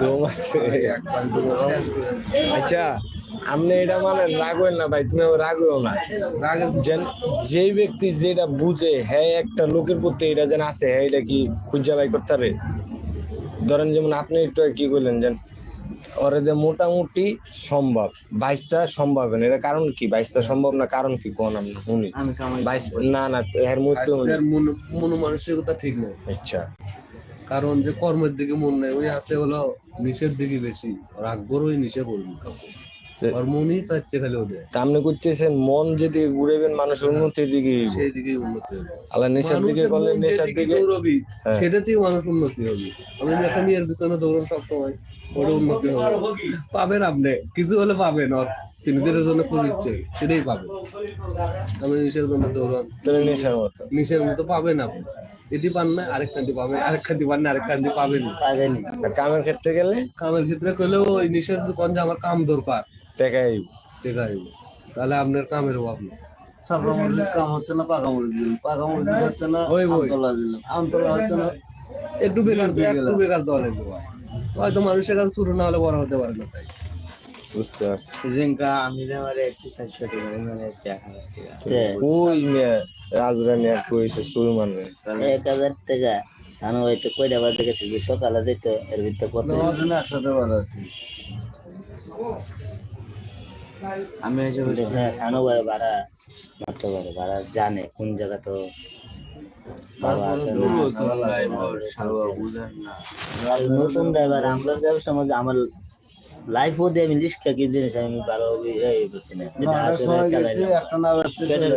দম আছে আচ্ছা আপনি এটা মানে রাগবেন না ভাই তুমি রাগবেও না। যেন যেই ব্যক্তি যেটা বুঝে হ্যাঁ একটা লোকের প্রতি এটা যেন আছে হ্যাঁ এটা কি খুঁজা বাই করতে পারে? ধরেন যেমন আপনি একটু কি করলেন যেন ওরে মোটামুটি সম্ভব বাইশটা সম্ভব না। এটা কারণ কি? বাইশটা সম্ভব না কারণ কি? কোন আপনি? শুনি। বাইশ না না এর মধ্যে মন মন মানসিকতা ঠিক নেই। আচ্ছা। কারণ যে কর্মের দিকে মন নেই ওই আছে হলো নিষের দিকে বেশি। রাগবর ওই নিষে করবি কাউকে। আর মনই চাচ্ছে খালি ওদের। আপনি করতেছেন মন যেদিকে ঘুরেবেন মানুষ উন্নতির দিকে সেই দিকেই উন্নতি হবে। আল্লাহ নেশার দিকে করলে নেশার দিকে দৌড়বি হ্যাঁ। সেটাতেই মানুষ উন্নতি হবে। আমি একটা মেয়ের পিছনে দৌড়ান সবসময় ওটা উন্নতি হবে। পাবেন আপনি? কিছু হলে পাবেন ওর। তিনি দিনের জন্য খুঁজছে সেটাই পাবেন আমি জন্য দৌড়ান তাহলে নেশার মতো মতো পাবেন আপনি। এটি পান না আরেক কান্তি পাবেন আরেক কান্তি পান না আরেক কান্তি পাবেন পাবেনি কামের ক্ষেত্রে গেলে? কামের ক্ষেত্রে করলেও ওই নিষেধ কোন যে আমার কাম দরকার টেকাই। ঠিক আছে তাহলে আপনার কামের অভাব নেই। চাপড়া মুরগির কাম হচ্ছে না পাকা মুরগি দিলাম পাকা মুরগি হচ্ছে না ওই ওই। আমতলা দিলাম আমতলা হচ্ছে না। একটু বেকার একটু বেকার। লাগবে হয়তো মানুষের কাছে শুরু না হলে বড় হতে পারে না তাই। বুঝতে পারছি। সেদিনকা আমি আমার একটু করে মানে দেখা ওই মেয়ে রাজরানী আর কইছে সুর মানে এক হাজার টাকা সানো হয়তো কয়টা বাজে গেছে যে সকালে দিত এর ভিতরে কত একসাথে আছি। আমি এসে বলি হ্যাঁ সানো ভাই ভাড়া মারতে পারে ভাড়া জানে কোন জায়গা তো নতুন ড্রাইভার আমরা মধ্যে আমার লাইফও দিয়ে আমি রিস্কা কি জিনিস? আমি ভালো না।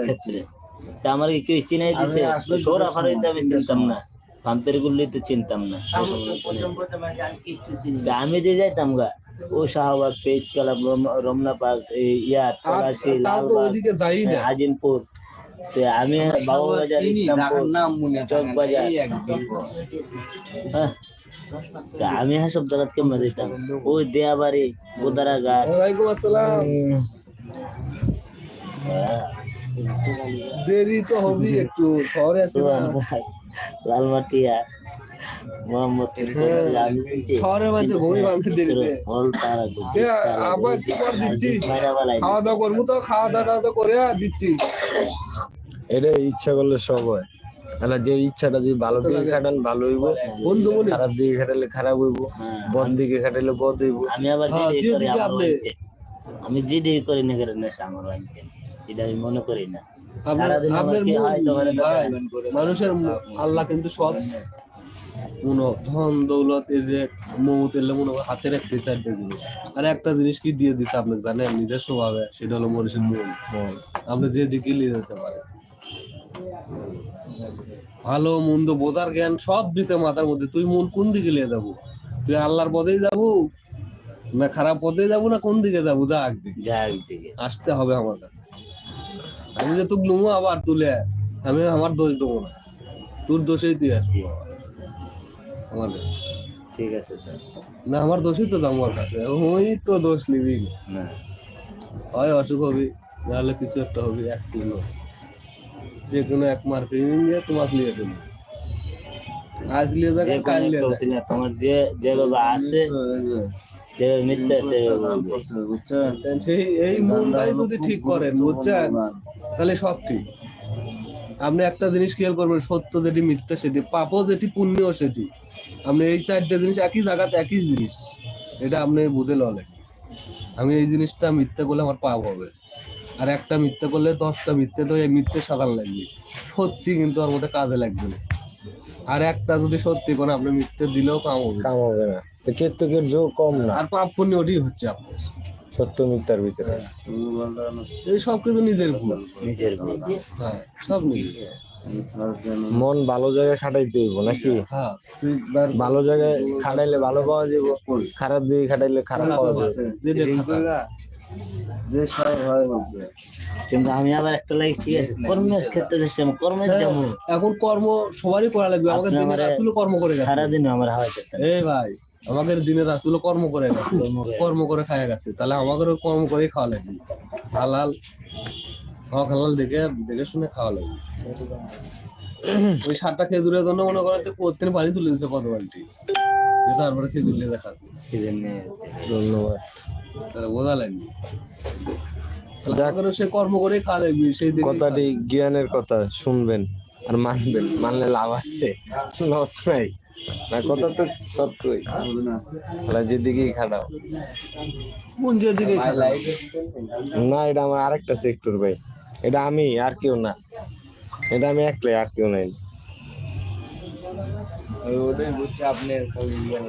ক্ষেত্রে? তা আমার কি কেউ চিনাই দিছে? সোরা আমি চিনতাম না। পাম্পের গুলি তো চিনতাম না। আমি যে যাইতাম গা ও শাহবাগ পেজ ক্লাব রমনা পার্ক ইয়ার পলাশি লালবাগ আজিমপুর। আমি বাবু বাজার ইসলামপুর চক বাজার হ্যাঁ। তা আমি হ্যাঁ সব জায়গা কেমন দিতাম ওই দেয়াবাড়ি গোদারা ঘাট আসসালাম। দেরি তো হবেই একটু শহরে আছি লালমাটিয়া মোহাম্মদপুর। আমি মাঝে ঘুরি আমি দেরিতে। হল তারা আবার কি করে দিচ্ছি? খাওয়া দাওয়া করব তো খাওয়া দাওয়া তো করে দিচ্ছি। এটা ইচ্ছা করলে সব হয়। তাহলে যে ইচ্ছাটা যদি ভালো দিকে খাটান ভালো হইব। বন্ধু বলি। খারাপ দিকে খাটালে খারাপ হইব। বদ দিকে খাটালে বদ হইব। আমি আবার হ্যাঁ, যে করি আমার। আমি করি না নেশা আমার এটা আমি মনে করি না। মন- হয় মানুষের আল্লাহ কিন্তু সব মনে ধন দৌলত এই যে মৌত এলে মনে হয় হাতের এক চারটে জিনিস। আর একটা জিনিস কি দিয়ে দিচ্ছে আপনাকে জানেন? নিজের স্বভাবে সেটা হলো মনীষের মন। আপনি যে দিকে নিয়ে যেতে পারেন। ভালো মন্দ বোঝার জ্ঞান সব দিছে মাথার মধ্যে। তুই মন কোন দিকে নিয়ে যাব? তুই আল্লাহর পথেই যাব? না খারাপ পথে যাব না কোন দিকে যাব? যা একদিকে। যা একদিকে। আসতে হবে আমার কাছে। আমি যে তুই লুমো আবার তুলে আমি আমার দোষ দেবো না। তোর দোষেই তুই আসব আমার কাছে। ঠিক আছে না আমার দোষই তো যাব আমার কাছে। ওই তো দোষ নিবি। না। হয় অসুখ হবি নাহলে কিছু একটা হবি অ্যাক্সিডেন্ট হবে। যে কোনো এক মার্কেটিং দিয়ে তোমাকে নিয়ে যাবে। আজ নিয়ে যাবে কাল নিয়ে যাবে। তোমার যে যেভাবে আছে যেভাবে মিথ্যা আছে সেভাবে সেই এই মনটাই যদি ঠিক করেন বুঝছেন? তাহলে সব ঠিক। আপনি একটা জিনিস খেয়াল করবেন সত্য যেটি মিথ্যা সেটি পাপও যেটি পুণ্য সেটি। আপনি এই চারটে জিনিস একই জায়গাতে একই জিনিস। এটা আপনি বুঝে ললে আমি এই জিনিসটা মিথ্যা করলে আমার পাপ হবে। আর একটা মিথ্যে করলে দশটা মিথ্যে তো এই মিথ্যে সাধারণ লাগবে। সত্যি কিন্তু ওর মধ্যে কাজে লাগবে না। আর একটা যদি সত্যি কোনো আপনি মিথ্যে দিলেও কাম হবে। কাম হবে না। তো কেতকের জোর কম না। আর পাপ পুণ্য ওটাই হচ্ছে আপনার। সত্য মিথ্যার ভিতরে। এই সব কিছু নিজের ভুল। নিজের ভুল। হ্যাঁ সব নিজের মন ভালো জায়গায় খাটাইতে হইব নাকি? হ্যাঁ ভালো জায়গায় খাটাইলে ভালো পাওয়া যাব খারাপ দিকে খাটাইলে খারাপ পাওয়া যাবে। যে সব হয় বুঝবে কিন্তু আমি আবার একটা লাগে ঠিক আছে? কর্মের ক্ষেত্রে দেশে আমি কর্মের যাব এখন কর্ম সবারই করা লাগবে আমাকে দিনের কর্ম করে গেছে। সারাদিন আমার হাওয়া এই ভাই আমাদের দিনের রাসুল কর্ম করে গেছে। কর্ম করে। খাওয়া গেছে। তাহলে আমাদেরও কর্ম করে খাওয়া লাগবে। হালাল হক হালাল দেখে দেখে শুনে খাওয়া লাগবে। ওই সাতটা খেজুরের জন্য মনে করেন যে কোত্তিনে পানি তুলে দিচ্ছে কত বালতি তারপরে খেজুর নিয়ে দেখাচ্ছে। ধন্যবাদ। তাহলে বোঝা লাগবে। সে কর্ম করে সেই কথাটি জ্ঞানের কথা শুনবেন আর মানবেন। মানলে লাভ আছে লস নাই। না কথা তো সত্যই। তাহলে যেদিকেই খাটাও। কোন যে না এটা আমার আরেকটা সেক্টর ভাই। এটা আমি আর কেউ না। এটা আমি একলাই আর কেউ নাই। ওটাই বুঝছি আপনি খালি ইয়ে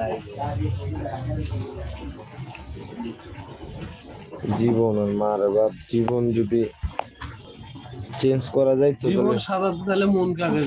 জীবন আর মার বাপ জীবন যদি চেঞ্জ করা যায় তো জীবন তাহলে সাজাতে তাহলে মন আগে